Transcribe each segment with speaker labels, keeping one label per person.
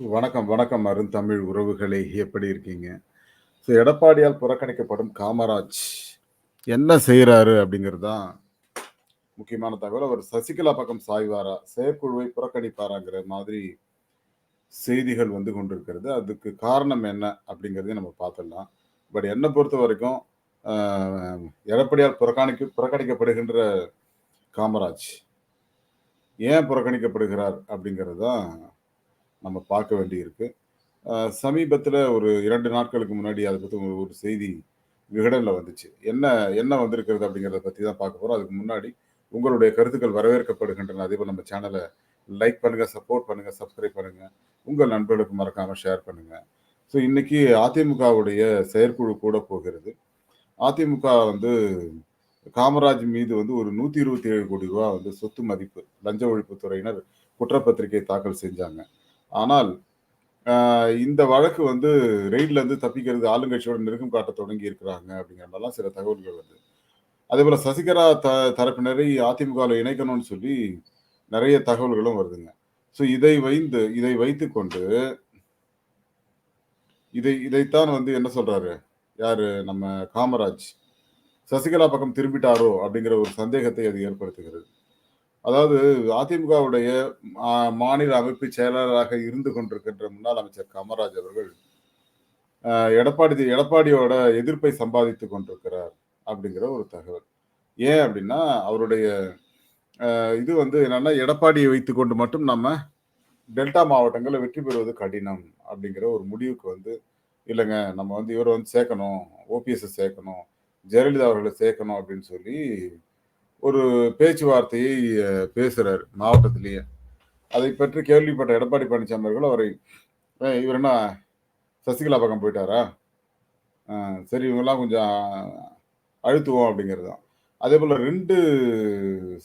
Speaker 1: வணக்கம், வணக்கம் அருந்தமிழ் உறவுகளே! எப்படி இருக்கீங்க? ஸோ எடப்பாடியால் புறக்கணிக்கப்படும் காமராஜ் என்ன செய்கிறாரு அப்படிங்கிறது தான் முக்கியமான தகவல். அவர் சசிகலா பக்கம் சாய்வாரா? செயற்குழுவை புறக்கணிப்பாராங்கிற மாதிரி செய்திகள் வந்து கொண்டிருக்கிறது. அதுக்கு காரணம் என்ன அப்படிங்கிறதையும் நம்ம பார்த்துடலாம். பட் என்னை பொறுத்த வரைக்கும் எடப்பாடியால் புறக்கணிக்க புறக்கணிக்கப்படுகின்ற காமராஜ் ஏன் புறக்கணிக்கப்படுகிறார் அப்படிங்கிறது தான் நம்ம பார்க்க வேண்டியிருக்கு. சமீபத்தில் ஒரு இரண்டு நாட்களுக்கு முன்னாடி அதை பற்றி ஒரு செய்தி விகடனில் வந்துச்சு. என்ன என்ன வந்திருக்கிறது அப்படிங்கிறத பற்றி தான் பார்க்க போகிறோம் அதுக்கு முன்னாடி உங்களுடைய கருத்துக்கள் வரவேற்கப்படுகின்றன. அதேபோல நம்ம சேனலை லைக் பண்ணுங்கள் சப்போர்ட் பண்ணுங்கள் சப்ஸ்கிரைப் பண்ணுங்கள் உங்கள் நண்பர்களுக்கு மறக்காமல் ஷேர் பண்ணுங்கள் ஸோ இன்னைக்கு அதிமுகவுடைய செயற்குழு கூட போகிறது. அதிமுக வந்து காமராஜ் மீது வந்து ஒரு நூற்றி இருபத்தி ஏழு கோடி ரூபா வந்து சொத்து மதிப்பு லஞ்ச ஒழிப்புத்துறையினர் குற்றப்பத்திரிகை தாக்கல் செஞ்சாங்க. ஆனால் இந்த வழக்கு வந்து ரெய்ட்ல இருந்து தப்பிக்கிறது ஆளுங்கட்சியோட நெருக்கம் காட்ட தொடங்கி இருக்கிறாங்க அப்படிங்கிற மாதிரிலாம் சில தகவல்கள் வருது. அதே போல சசிகலா த தரப்பினரை அதிமுகவில் இணைக்கணும்னு சொல்லி நிறைய தகவல்களும் வருதுங்க. ஸோ இதை வைந்து இதை வைத்துக்கொண்டு இதை இதைத்தான் வந்து என்ன சொல்றாரு? யாரு? நம்ம காமராஜ். சசிகலா பக்கம் திரும்பிட்டாரோ! அப்படிங்கிற ஒரு சந்தேகத்தை அது ஏற்படுத்துகிறது. அதாவது அதிமுகவுடைய மாநில அமைப்பு செயலாளராக இருந்து கொண்டிருக்கின்ற முன்னாள் அமைச்சர் காமராஜ் அவர்கள் எடப்பாடி எடப்பாடியோட எதிர்ப்பை சம்பாதித்து கொண்டிருக்கிறார் அப்படிங்கிற ஒரு தகவல். ஏன் அப்படின்னா, அவருடைய இது வந்து என்னன்னா, எடப்பாடியை வைத்துக்கொண்டு மட்டும் நம்ம டெல்டா மாவட்டங்களில் வெற்றி பெறுவது கடினம் அப்படிங்கிற ஒரு முடிவுக்கு வந்து, இல்லைங்க நம்ம வந்து இவரை வந்து சேர்க்கணும். ஓபிஎஸ்ஸ சேர்க்கணும். ஜெயலலிதா அவர்களை சேர்க்கணும் அப்படின்னு சொல்லி ஒரு பேச்சுவார்த்தையை பேசுகிறார் பேசுறாரு மாவட்டத்திலேயே. அதை பற்றி கேள்விப்பட்ட எடப்பாடி பழனிசாமி அவர்கள் அவரை இவர் என்ன சசிகலா பக்கம் போயிட்டாரா? சரி இவங்கெல்லாம் கொஞ்சம் அழுத்துவோம்" அப்படிங்கிறது தான். அதேபோல 2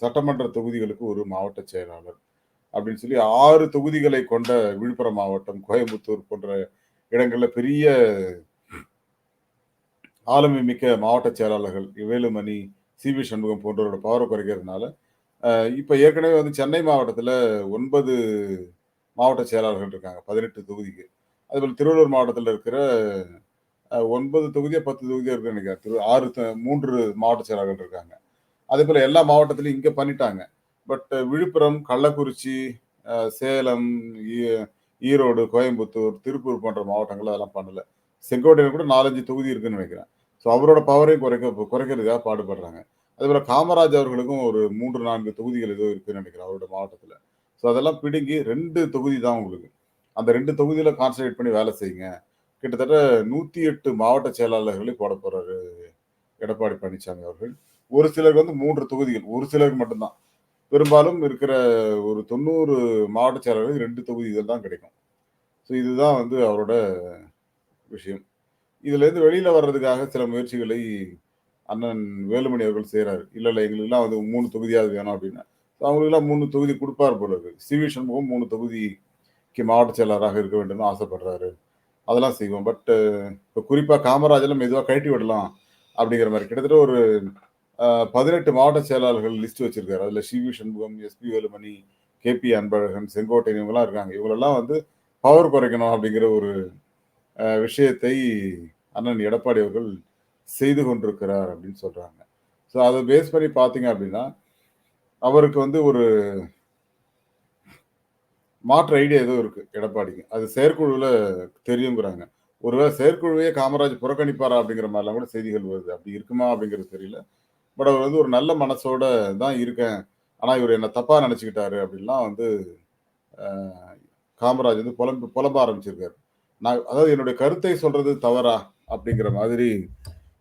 Speaker 1: சட்டமன்ற தொகுதிகளுக்கு ஒரு மாவட்ட செயலாளர் அப்படின்னு சொல்லி ஆறு தொகுதிகளை கொண்ட விழுப்புரம் மாவட்டம், கோயம்புத்தூர் போன்ற இடங்களில் பெரிய ஆளுமை மிக்க மாவட்ட செயலாளர்கள் வேலுமணி, சி.வி. சண்முகம் போன்றவரோட பவர குறைக்கிறதுனால, இப்போ ஏற்கனவே வந்து சென்னை மாவட்டத்தில் ஒன்பது மாவட்ட செயலாளர்கள் இருக்காங்க. 18 தொகுதிக்கு. அதேபோல திருவள்ளூர் மாவட்டத்தில் இருக்கிற அ 9 தொகுதியோ, 10 தொகுதியோ இருக்குன்னு நினைக்கிறேன் திரு 6 த 3 மாவட்ட செயலாளர்கள் இருக்காங்க. அதே போல் எல்லா மாவட்டத்திலையும் இங்கே பண்ணிட்டாங்க. பட் விழுப்புரம், கள்ளக்குறிச்சி, சேலம், ஈ ஈரோடு, கோயம்புத்தூர், திருப்பூர் போன்ற மாவட்டங்கள் அதெல்லாம் பண்ணலை செங்கோட்டையில் கூட 4, 5 தொகுதி இருக்குன்னு நினைக்கிறேன் ஸோ அவரோட பவரையும் குறைக்க குறைக்கிறதுக்காக பாடுபடுறாங்க. அதேபோல காமராஜ் அவர்களுக்கும் ஒரு 3, 4 தொகுதிகள் ஏதோ இருக்குன்னு நினைக்கிறேன் அவரோட மாவட்டத்தில் ஸோ அதெல்லாம் பிடுங்கி ரெண்டு தொகுதி தான் உங்களுக்கு. அந்த ரெண்டு தொகுதியில் கான்சன்ட்ரேட் பண்ணி வேலை செய்யுங்க. கிட்டத்தட்ட 108 மாவட்ட செயலாளர்களை போட போகிறாரு எடப்பாடி பழனிசாமி அவர்கள். ஒரு சிலருக்கு வந்து மூன்று தொகுதிகள். ஒரு சிலருக்கு மட்டும்தான் பெரும்பாலும் இருக்கிற ஒரு 90 மாவட்ட செயலாளர்களுக்கு 2 தொகுதிகள் தான் கிடைக்கும். ஸோ இதுதான் வந்து அவரோட விஷயம். இதுலேருந்து வெளியில வர்றதுக்காக சில முயற்சிகளை அண்ணன் வேலுமணி அவர்கள் செய்றாரு. இல்ல, இல்ல எங்களுக்கெல்லாம் வந்து மூணு தொகுதியாவது வேணும் அப்படின்னா ஸோ அவங்களுக்கெல்லாம் மூணு தொகுதி கொடுப்பார் போல இருக்கு. சி.வி. சண்முகம் மூணு தொகுதிக்கு மாவட்ட செயலாளராக இருக்க வேண்டும்னு ஆசைப்படுறாரு. அதெல்லாம் செய்வோம். பட் இப்போ குறிப்பாக காமராஜெல்லாம் மெதுவாக கழட்டி விடலாம் அப்படிங்கிற மாதிரி கிட்டத்தட்ட ஒரு பதினெட்டு மாவட்ட செயலாளர்கள் லிஸ்ட் வச்சிருக்காரு. அதில் C V. Shanmugam, S P. Velumani, K P. Anbazhagan, Sengottaiyan இவங்கலாம் இருக்காங்க. இவங்களெல்லாம் வந்து பவர் குறைக்கணும் அப்படிங்கிற ஒரு விஷயத்தை அண்ணன் எடப்பாடி அவர்கள் செய்து கொண்டிருக்கிறார் அப்படின்னு சொல்கிறாங்க ஸோ அதை பேஸ் பண்ணி பார்த்தீங்க அப்படின்னா, அவருக்கு வந்து ஒரு மாற்று ஐடியா ஏதோ இருக்குது எடப்பாடிக்கு. அது செயற்குழுவில் தெரியுங்கிறாங்க. ஒருவேளை செயற்குழுவையே காமராஜ் புறக்கணிப்பாரா அப்படிங்கிற மாதிரிலாம் கூட செய்திகள் வருது. அப்படி இருக்குமா அப்படிங்கிறது தெரியல. பட் அவர் வந்து ஒரு நல்ல மனசோட தான் இருக்கேன். ஆனால் இவர் என்னை தப்பாக நினச்சிக்கிட்டாரு அப்படின்லாம் வந்து காமராஜ் வந்து புலம்பு புலம்ப ஆரம்பிச்சிருக்காரு. நான் அதாவது என்னுடைய கருத்தை சொல்றது தவறா? அப்படிங்கிற மாதிரி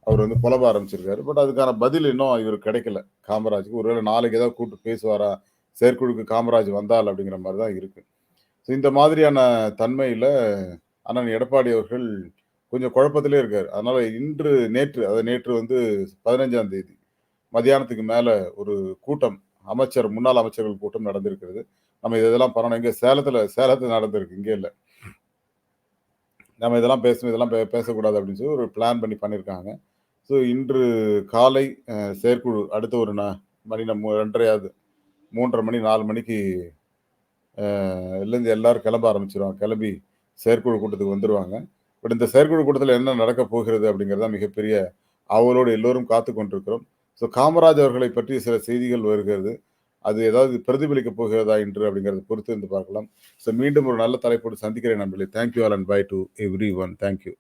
Speaker 1: அவர் வந்து புலம்ப ஆரம்பிச்சிருக்காரு. பட் அதுக்கான பதில் இன்னும் இவருக்கு கிடைக்கல காமராஜுக்கு. ஒருவேளை நாளைக்கு ஏதாவது கூப்பிட்டு பேசுவாரா? செயற்குழுக்கு காமராஜ் வந்தால் அப்படிங்கிற மாதிரி தான் இருக்கு. ஸோ இந்த மாதிரியான தன்மையில் அண்ணன் எடப்பாடி அவர்கள் கொஞ்சம் குழப்பத்திலே இருக்கார் அதனால இன்று நேற்று அதாவது நேற்று வந்து 15ஆம் தேதி மதியானத்துக்கு மேலே ஒரு கூட்டம் அமைச்சர் முன்னாள் அமைச்சர்கள் கூட்டம் நடந்திருக்கிறது. நம்ம இதெல்லாம் பண்ணணும். இங்கே சேலத்தில் சேலத்தில் நடந்திருக்கு. இங்கே இல்லை நம்ம இதெல்லாம் பேசணும், இதெல்லாம் பே பேசக்கூடாது அப்படின்னு சொல்லி ஒரு பிளான் பண்ணி பண்ணியிருக்காங்க. ஸோ இன்று காலை செயற்குழு அடுத்த ஒரு ந மணி நம்ம 2:30 3:30 மணி நாலு மணிக்கு இதுலேருந்து எல்லோரும் கிளம்ப ஆரம்பிச்சிருவாங்க. கிளம்பி செயற்குழு கூட்டத்துக்கு வந்துடுவாங்க பட் இந்த செயற்குழு கூட்டத்தில் என்ன நடக்க போகிறது அப்படிங்கிறது தான் மிகப்பெரிய அவளோடு எல்லோரும் காத்து கொண்டிருக்கிறோம். ஸோ காமராஜ் அவர்களை பற்றி சில செய்திகள் வருகிறது. அது ஏதாவது பிரதிபலிக்கப் போகிறதா என்று அப்படிங்கிறத பொறுத்து இருந்து பார்க்கலாம். ஸோ மீண்டும் ஒரு நல்ல தலைப்போடு சந்திக்கிறேன் நண்பர்களே. Thank you all and bye to everyone thank you